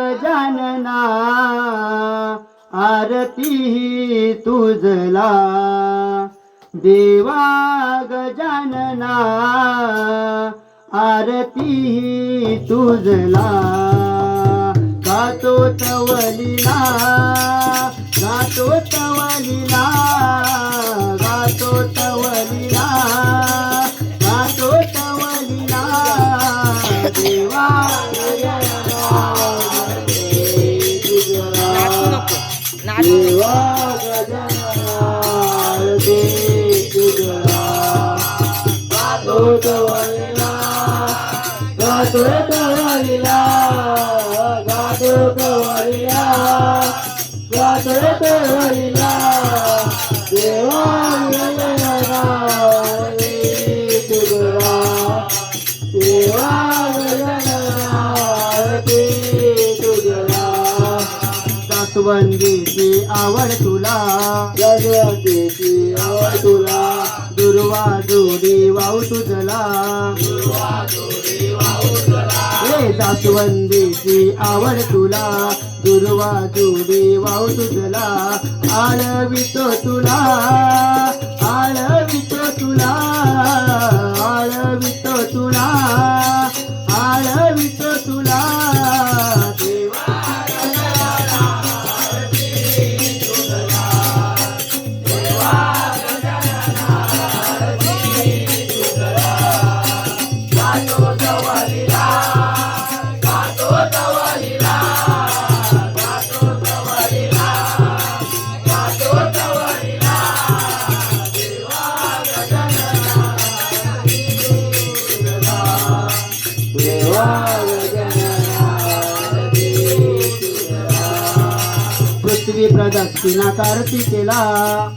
गजानना आरती तुझला. देवा गजानना आरती तुझला. गातो तवलीला गातो तवलीला. गातो तवलीला गातो तवलीला देवा गजाननारती तुझला देवा गजाननारती तुझला सासवंदीची आवड तुला. जागवंदीची आवड तुला. दुर्वा जोडी वाहू तुझला. हे जास्वंदीची आवड तुला. दुर्वा जोडी वाव तुझला. आळवितो तुला. आळवितो तुला. आळवितो तुला. आळवितो तुला. पृथ्वी प्रदक्षिणा कार्तिकेला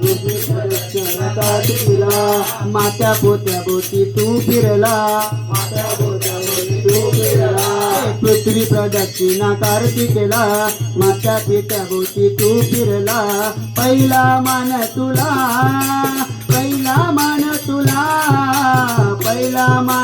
पृथ्वी प्रदक्षिणा कार्तिकेला मात्या पोत्या भोवती तू फिरला. मात्या पोत्या भोवती तू फिरला पृथ्वी प्रदक्षिणा कार्तिकेला मात्या पित्या भोवती तू फिरला. पहिला मान तुला. पहिला मान तुला. पहिला मान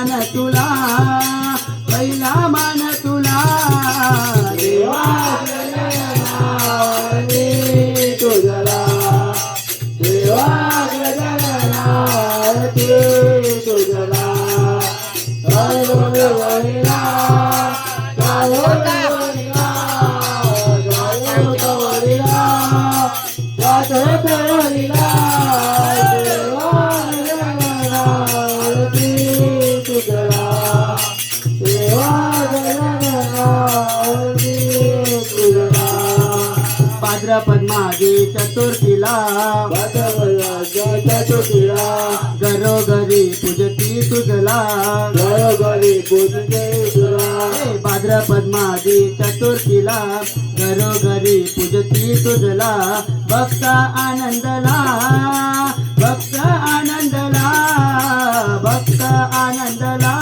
भाद्रपद मागे चतुर्थीला. चतुर्थीला. घरोघरी पूजती तुझला. भाद्र पद्मादी चतुर्थीला घरोघरी पूजती तुझला. भक्त आनंदला भक्त आनंदला भक्त आनंदला.